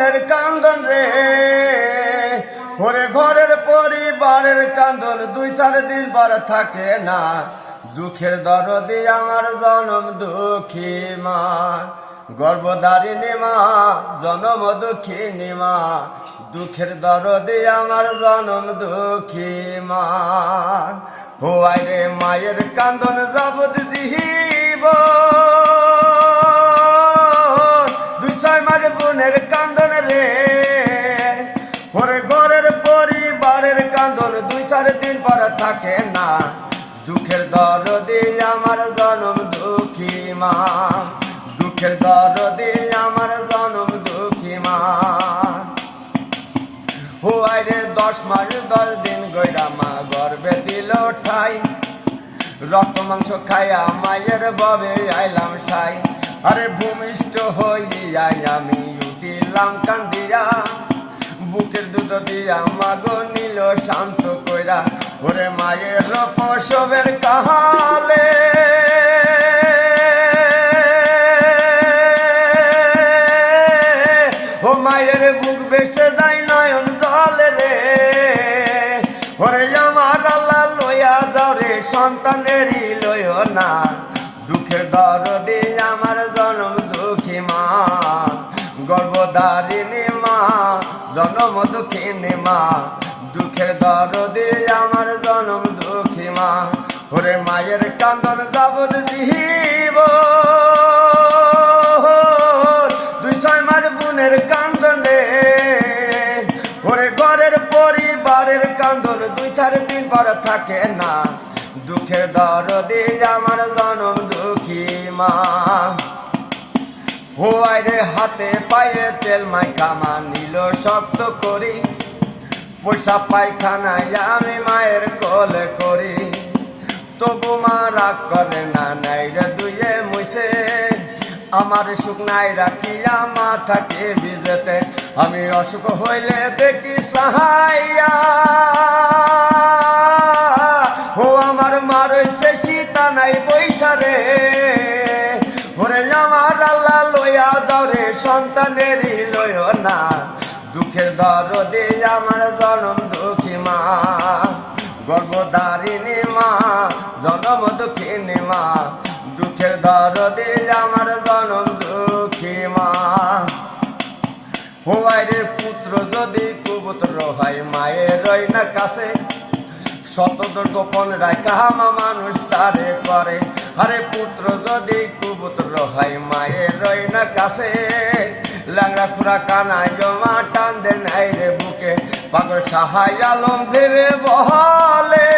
বোনের কান্দন রে। ওরে ঘরের পরিবারের কান্দন দুই চার দিন পর থাকে না। দুঃখের দরদি আমার জনম দুঃখী মা। গর্ভধারিণী মা, জনম দুঃখিনী মা। দুঃখের দরদি আমার জনম দুঃখী মা। হোয়াই রে মায়ের কান্দন জবদ দিহিব কান্দন দুই চার দিন পর থাকে না। দুঃখের দরদি আমার জনম দুঃখী মা। দুঃখের দরদি আমার জনম দুঃখী মা। হুয়াই রে দশ মাস দশ দিন গইরা মা গর্বে দিল ঠাই। রক্ত মাংস খাইয়া মায়ের ববে আইলাম সাই। আরে ভূমিষ্ঠ হইয়াই আমি উঠিলাম কান্দিয়া। বুকের দুধ দিয়া মাগো নিল শান্ত কইরা, ওরে মায়ের প্রসবের কাহালে। ও মায়ের বুক বেসে যায় নয়ন জলে রে। ওরে আমার আল্লাহ লইয়া যাও রে, সন্তানেরই লইও না। দুঃখের দরদি আমার জনম দুঃখী মা। মা জনম দুঃখিনী মা। দুঃখের দরদি আমার জনম দুঃখী মা। ওরে মায়ের কান্দন যাবত জীব দুই ছয় মার বোনের কান্দন। রে ওরে ঘরের পরিবারের কান্দন দুই চার দিন পর থাকে না। দুঃখের দরদি আমার জনম দুঃখী মা। হোয়াই রে হাতে পায়ে তেল মাইকামা নিল শক্ত করি। পয়সা পায়খানায় আমি মায়ের কোলে করি। তবু মা রাগ করে না নাই রে দুয়ে মুছে আমার সুখ নাই রাখিয়া মাথাকে বিজেতে আমি অসুখ হইলে দেখি সাহাইয়া। যাও রে সন্তানেরই লইও না, দুঃখের দরদে আমার জনম দুঃখী মা। গর্ভধারিণী মা, জনম দুঃখিনী মা, দুঃখের দরদে আমার জনম দুঃখী মা। হোয়াইরে পুত্র, যদি কুপুত্র হয় মায়ের রই না কাছে শতদর গোপন রাখা মা মানুষ তারে করে। আরে পুত্র যদি কুপুত্র হয় মায়ের রই না কাছে, ল্যাংড়া খুরা কানাই মা টান দে নাই রে বুকে, পাগল সাহাই আলম ভেবে বহলে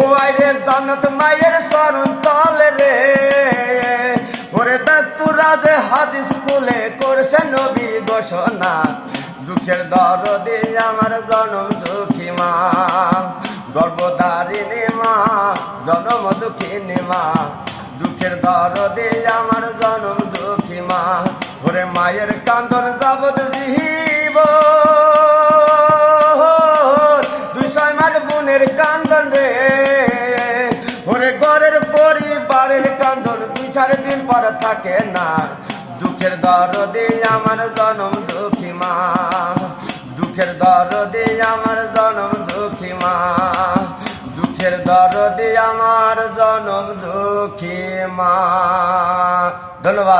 ও আইরে জানত মায়ের শরণ তলে রে। ওরে তোরা যে হাদিস কুলে করছে নবী ঘোষণা, দুঃখের দরদে আমার জনম দুঃখী মা। জনম দুঃখিনী মা। দুঃখের দরদে আমার জনম দুঃখী মা। ওরে মায়ের কান্দন যাবত জীব। দুই মার বোনের কান্দন রে। ওরে ঘরের পরিবারের কান্দন দুই চার দিন পর থাকে না। দুঃখের দরদে আমার জনম দুঃখী মা। দুঃখের দরদে আমার জনম দুঃখী দরদে আমার জনম দুঃখী মা। ধন্যবাদ।